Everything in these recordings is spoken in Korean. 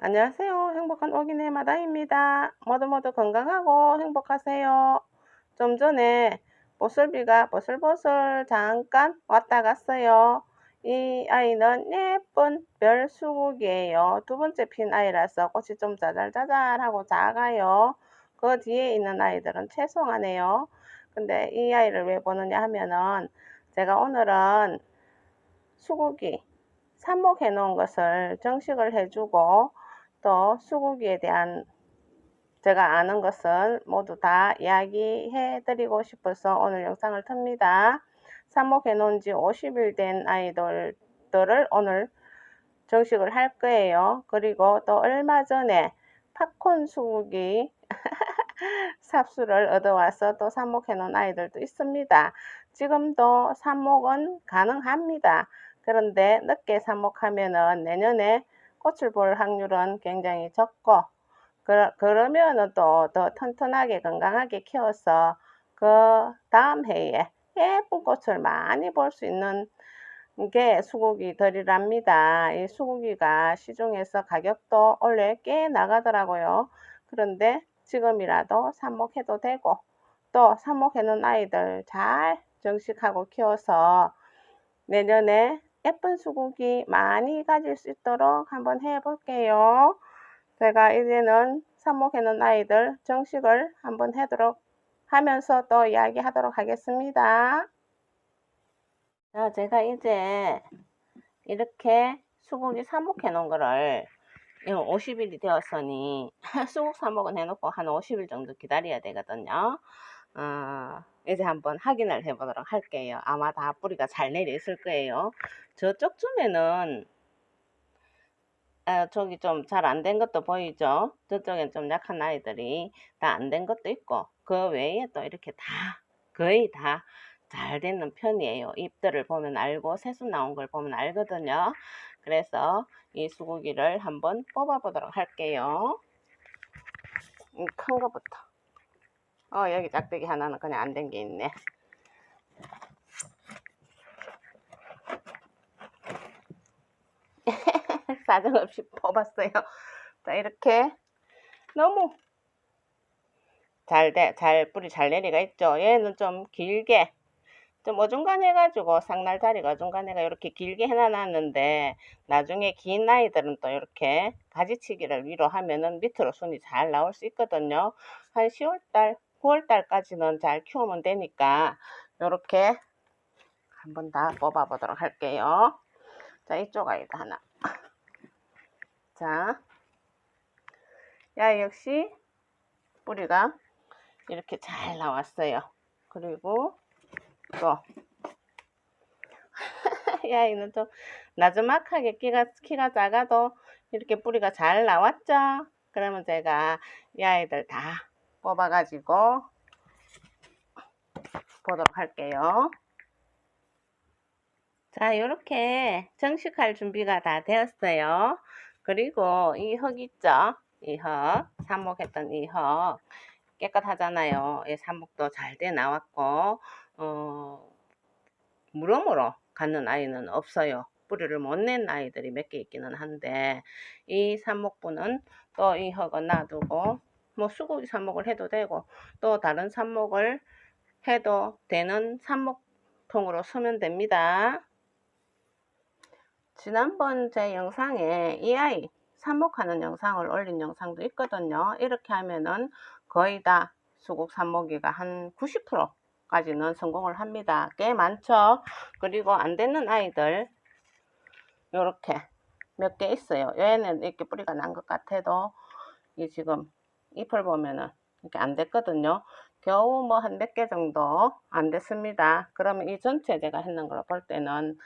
안녕하세요. 행복한 오기네 마다입니다. 모두 모두 건강하고 행복하세요. 좀 전에 보슬비가 보슬보슬 잠깐 왔다 갔어요. 이 아이는 예쁜 별수국이에요. 두 번째 핀 아이라서 꽃이 좀 자잘자잘하고 작아요. 그 뒤에 있는 아이들은 채송하네요. 근데 이 아이를 왜 보느냐 하면은 제가 오늘은 수국이 삽목해 놓은 것을 정식을 해주고 또 수국이에 대한 제가 아는 것은 모두 다 이야기해 드리고 싶어서 오늘 영상을 틉니다. 삽목해 놓은 지 50일 된 아이들을 오늘 정식을 할 거예요. 그리고 또 얼마 전에 팝콘 수국이 삽수를 얻어와서 또 삽목해 놓은 아이들도 있습니다. 지금도 삽목은 가능합니다. 그런데 늦게 삽목하면은 내년에 꽃을 볼 확률은 굉장히 적고 그러, 그러면은 또 더 튼튼하게 건강하게 키워서 그 다음 해에 예쁜 꽃을 많이 볼 수 있는 게 수국이들이랍니다. 이 수국이가 시중에서 가격도 원래 꽤 나가더라고요. 그런데 지금이라도 삽목해도 되고 또 삽목해놓은 아이들 잘 정식하고 키워서 내년에 예쁜 수국이 많이 가질 수 있도록 한번 해 볼게요. 제가 이제는 삽목해 놓은 아이들 정식을 한번 하도록 하면서 또 이야기하도록 하겠습니다. 자, 제가 이제 이렇게 수국이 삽목해 놓은 거를 50일이 되었으니 수국 삽목은 해놓고 한 50일 정도 기다려야 되거든요. 어, 이제 한번 확인을 해보도록 할게요. 아마 다 뿌리가 잘 내려 있을 거예요. 저쪽쯤에는 아, 저기 좀 잘 안 된 것도 보이죠? 저쪽엔 좀 약한 아이들이 다 안 된 것도 있고 그 외에 또 이렇게 다 거의 다 잘 되는 편이에요. 잎들을 보면 알고 새순 나온 걸 보면 알거든요. 그래서 이 수고기를 한번 뽑아 보도록 할게요. 큰 거부터. 어 여기 짝대기 하나는 그냥 안 된 게 있네. 사정없이 뽑았어요. 자, 이렇게 너무 잘 돼, 잘 뿌리 잘 내리가 있죠. 얘는 좀 길게 좀 어중간해가지고 상날 자리가 어중간해가 이렇게 길게 해놔놨는데 나중에 긴 아이들은 또 이렇게 가지치기를 위로 하면은 밑으로 순이 잘 나올 수 있거든요. 한 10월달, 9월달까지는 잘 키우면 되니까 이렇게 한번 다 뽑아 보도록 할게요. 자, 이쪽 아이도 하나. 자, 야 역시 뿌리가 이렇게 잘 나왔어요. 그리고 또 야이는 좀 나즈막하게 키가, 키가 작아도 이렇게 뿌리가 잘 나왔죠. 그러면 제가 이 아이들 다 뽑아가지고 보도록 할게요. 자, 이렇게 정식할 준비가 다 되었어요. 그리고 이 흙 있죠? 이 흙, 삽목했던 이 흙. 깨끗하잖아요. 이 삽목도 잘 돼 나왔고, 어, 무럼으로 갖는 아이는 없어요. 뿌리를 못 낸 아이들이 몇 개 있기는 한데, 이 삽목부는 또이 흙은 놔두고, 뭐 수국이 삽목을 해도 되고, 또 다른 삽목을 해도 되는 삽목통으로 쓰면 됩니다. 지난번 제 영상에 이 아이 삽목하는 영상을 올린 영상도 있거든요. 이렇게 하면은 거의 다 수국 삽목이가 한 90%까지는 성공을 합니다. 꽤 많죠. 그리고 안 되는 아이들 이렇게 몇 개 있어요. 얘는 이렇게 뿌리가 난 것 같아도 이 지금 잎을 보면은 이렇게 안 됐거든요. 겨우 뭐 한 몇 개 정도 안 됐습니다. 그러면 이 전체 제가 했는 걸볼 때는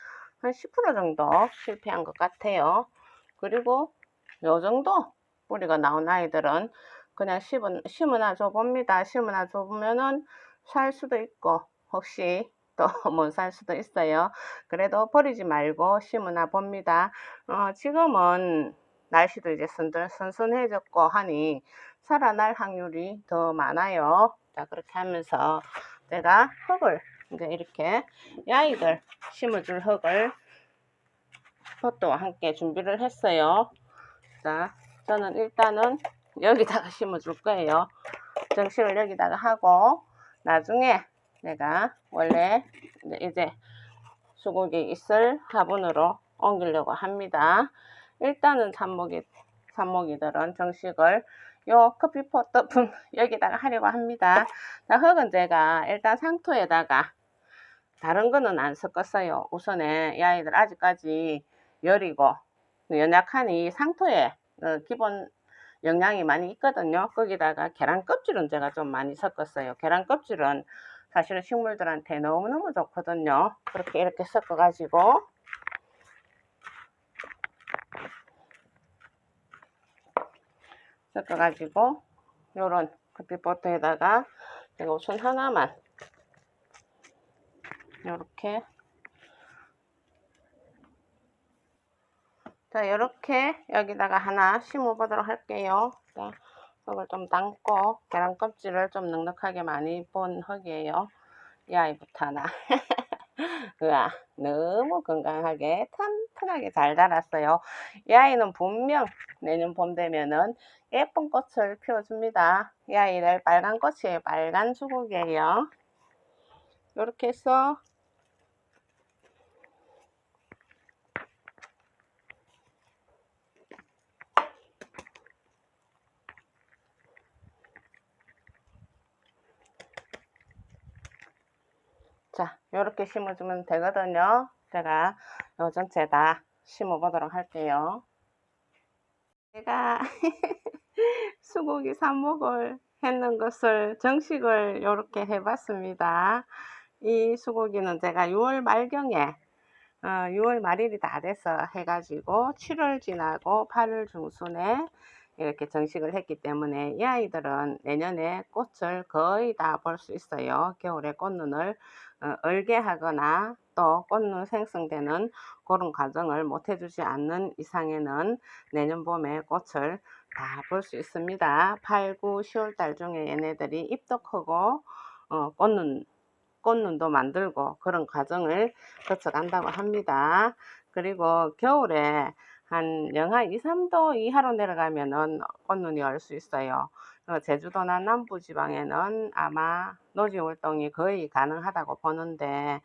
한 10% 정도 실패한 것 같아요. 그리고 요 정도 뿌리가 나온 아이들은 그냥 심은, 심으나 줘봅니다. 심으나 줘보면은 살 수도 있고 혹시 또 못 살 수도 있어요. 그래도 버리지 말고 심으나 봅니다. 어, 지금은 날씨도 이제 선선, 선선해졌고 하니 살아날 확률이 더 많아요. 자 그렇게 하면서 제가 흙을 이제 이렇게 이 아이들 심어줄 흙을 폿도 함께 준비를 했어요. 자, 저는 일단은 여기다가 심어줄 거예요. 정식을 여기다가 하고 나중에 내가 원래 이제 수국이 있을 화분으로 옮기려고 합니다. 일단은 삽목이, 삽목이들은 정식을 요 커피포 덮은 여기다가 하려고 합니다. 자, 흙은 제가 일단 상토에다가 다른 거는 안 섞었어요. 우선에 이 아이들 아직까지 열이고 연약하니 상토에 어, 기본 영양이 많이 있거든요. 거기다가 계란 껍질은 제가 좀 많이 섞었어요. 계란 껍질은 사실은 식물들한테 너무너무 좋거든요. 그렇게 이렇게 섞어가지고 섞어가지고 요런 커피포트에다가 제가 우선 하나만 요렇게. 자 요렇게 여기다가 하나 심어 보도록 할게요. 자, 흙을 좀 담고 계란 껍질을 좀 넉넉하게 많이 본 흙이에요. 이 아이부터 하나 으아 너무 건강하게 튼튼하게 잘 자랐어요. 이 아이는 분명 내년 봄 되면은 예쁜 꽃을 피워줍니다. 이 아이를 빨간 꽃이에요 빨간 수국이에요. 이렇게 해서 자, 이렇게 심어주면 되거든요. 제가 요 전체 다 심어 보도록 할게요. 제가 수고기 삽목을 했는 것을 정식을 이렇게 해봤습니다. 이 수고기는 제가 6월 말경에 어, 6월 말일이 다 돼서 해가지고 7월 지나고 8월 중순에 이렇게 정식을 했기 때문에 이 아이들은 내년에 꽃을 거의 다 볼 수 있어요. 겨울에 꽃눈을 어, 얼게 하거나 또 꽃눈 생성되는 그런 과정을 못 해주지 않는 이상에는 내년 봄에 꽃을 다 볼 수 있습니다. 8, 9, 10월 달 중에 얘네들이 잎도 크고 어, 꽃눈 꽃눈도 만들고 그런 과정을 거쳐간다고 합니다. 그리고 겨울에 한 영하 2, 3도 이하로 내려가면은 꽃눈이 올 수 있어요. 어, 제주도나 남부 지방에는 아마 노지 활동이 거의 가능하다고 보는데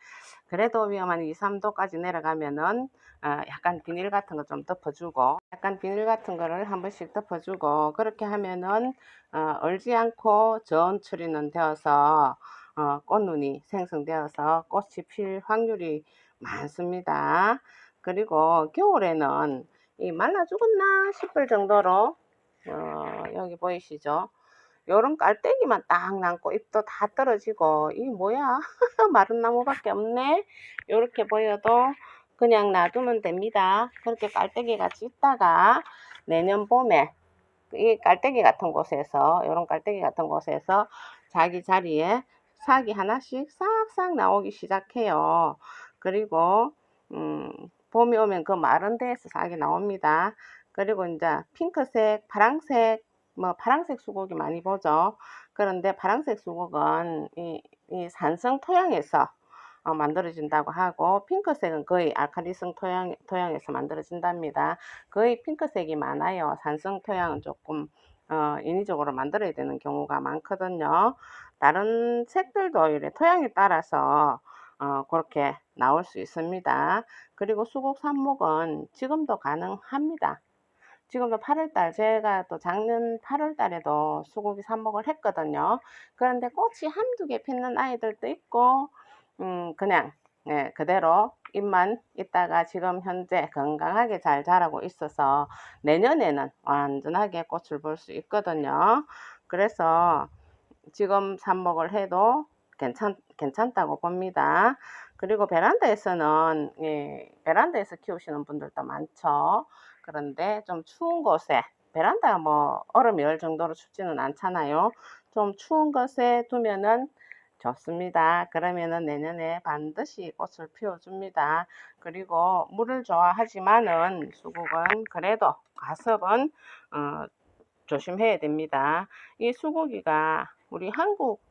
그래도 위험한 2, 3도까지 내려가면은 어, 약간 비닐 같은 거 좀 덮어주고 약간 비닐 같은 거를 한 번씩 덮어주고 그렇게 하면은 어, 얼지 않고 처리는 되어서 어, 꽃눈이 생성되어서 꽃이 필 확률이 많습니다. 그리고 겨울에는 이 말라 죽었나 싶을 정도로 어, 여기 보이시죠? 요런 깔때기만 딱 남고 잎도 다 떨어지고 이 뭐야? 마른 나무밖에 없네? 요렇게 보여도 그냥 놔두면 됩니다. 그렇게 깔때기 같이 있다가 내년 봄에 이 깔때기 같은 곳에서 요런 깔때기 같은 곳에서 자기 자리에 싹이 하나씩 싹싹 나오기 시작해요. 그리고 음, 봄이 오면 그 마른 데에서 싹이 나옵니다. 그리고 이제 핑크색, 파랑색, 뭐 파랑색 수국이 많이 보죠. 그런데 파랑색 수국은 이, 이 산성 토양에서 어, 만들어진다고 하고 핑크색은 거의 알칼리성 토양, 토양에서 만들어진답니다. 거의 핑크색이 많아요. 산성 토양은 조금 어, 인위적으로 만들어야 되는 경우가 많거든요. 다른 색들도 이래 토양에 따라서 어, 그렇게 나올 수 있습니다. 그리고 수국 삽목은 지금도 가능합니다. 지금도 8월달 제가 또 작년 8월달에도 수국이 삽목을 했거든요. 그런데 꽃이 한두 개 피는 아이들도 있고 음, 그냥 네, 그대로 잎만 있다가 지금 현재 건강하게 잘 자라고 있어서 내년에는 완전하게 꽃을 볼 수 있거든요. 그래서 지금 삽목을 해도 괜찮, 괜찮다고 봅니다. 그리고 베란다에서는 예, 베란다에서 키우시는 분들도 많죠. 그런데 좀 추운 곳에 베란다가 뭐 얼음이 열 정도로 춥지는 않잖아요. 좀 추운 곳에 두면은 좋습니다. 그러면은 내년에 반드시 꽃을 피워줍니다. 그리고 물을 좋아하지만은 수국은 그래도 과습은 어, 조심해야 됩니다. 이 수국이가 우리 한국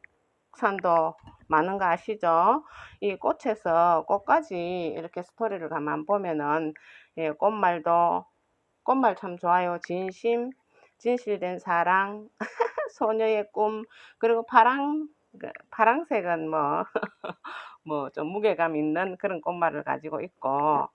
산도 많은 거 아시죠? 이 꽃에서 꽃까지 이렇게 스토리를 가만 보면은 예, 꽃말도 꽃말 참 좋아요. 진심, 진실된 사랑, 소녀의 꿈, 그리고 파랑, 그 파랑색은 뭐, 뭐 좀 무게감 있는 그런 꽃말을 가지고 있고,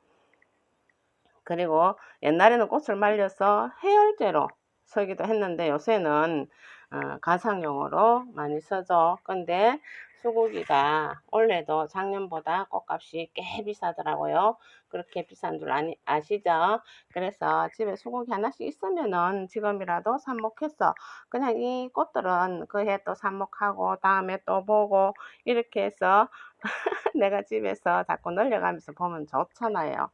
그리고 옛날에는 꽃을 말려서 해열제로 쓰기도 했는데 요새는 어, 가상용으로 많이 쓰죠. 근데 수국이가 올해도 작년보다 꽃값이 꽤 비싸더라고요. 그렇게 비싼 줄 아니, 아시죠? 그래서 집에 수국이 하나씩 있으면은 지금이라도 삽목해서 그냥 이 꽃들은 그해 또 삽목하고 다음에 또 보고 이렇게 해서 내가 집에서 자꾸 늘려가면서 보면 좋잖아요.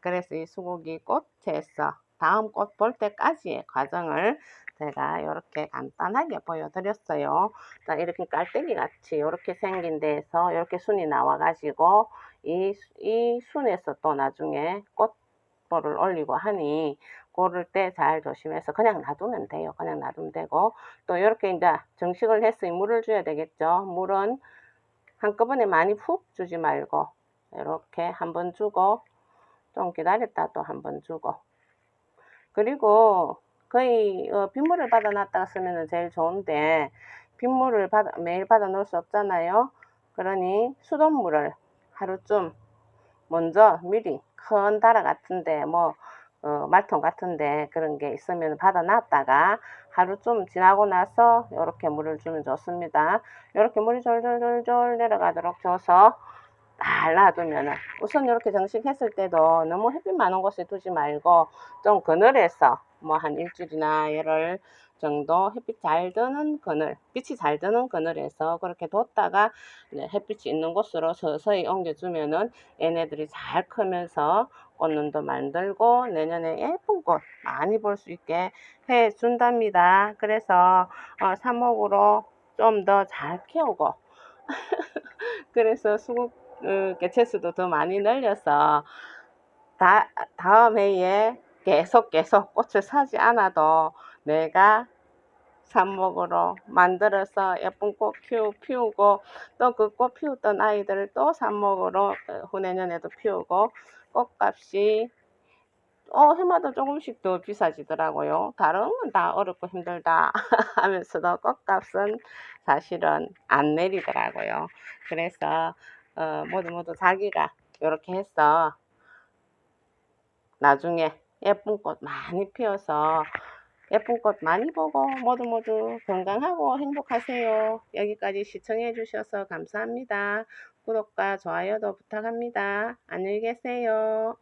그래서 이 수국이 꽃에서 다음 꽃 볼 때까지의 과정을 제가 이렇게 간단하게 보여드렸어요. 자, 이렇게 깔때기 같이 이렇게 생긴 데에서 이렇게 순이 나와가지고 이, 이 순에서 또 나중에 꽃볼을 올리고 하니 고를 때 잘 조심해서 그냥 놔두면 돼요. 그냥 놔두면 되고 또 이렇게 이제 정식을 했으니 물을 줘야 되겠죠. 물은 한꺼번에 많이 푹 주지 말고 이렇게 한 번 주고 좀 기다렸다 또 한 번 주고 그리고 거의 어, 빗물을 받아 놨다가 쓰면 제일 좋은데 빗물을 받아, 매일 받아 놓을 수 없잖아요. 그러니 수돗물을 하루쯤 먼저 미리 큰 다라 같은데 뭐 어, 말통 같은데 그런 게 있으면 받아 놨다가 하루쯤 지나고 나서 이렇게 물을 주면 좋습니다. 이렇게 물이 졸졸졸졸 내려가도록 줘서 잘 놔두면은 우선 이렇게 정식했을 때도 너무 햇빛 많은 곳에 두지 말고 좀 그늘에서 뭐 한 일주일이나 열흘 정도 햇빛 잘 드는 그늘, 빛이 잘 드는 그늘에서 그렇게 뒀다가 햇빛이 있는 곳으로 서서히 옮겨주면은 얘네들이 잘 크면서 꽃눈도 만들고 내년에 예쁜 꽃 많이 볼 수 있게 해 준답니다. 그래서 어, 삽목으로 좀 더 잘 키우고 그래서 수국 어, 개체수도 더 많이 늘려서 다, 다음 해에 계속 계속 꽃을 사지 않아도 내가 삽목으로 만들어서 예쁜 꽃 피우, 피우고 또 그 꽃 피우던 아이들을 또 삽목으로 어, 후내년에도 피우고 꽃값이 어, 해마다 조금씩 더 비싸지더라고요. 다른 건 다 어렵고 힘들다 하면서도 꽃값은 사실은 안 내리더라고요. 그래서 어, 모두 모두 자기가 이렇게 해서 나중에 예쁜 꽃 많이 피워서 예쁜 꽃 많이 보고 모두 모두 건강하고 행복하세요. 여기까지 시청해 주셔서 감사합니다. 구독과 좋아요도 부탁합니다. 안녕히 계세요.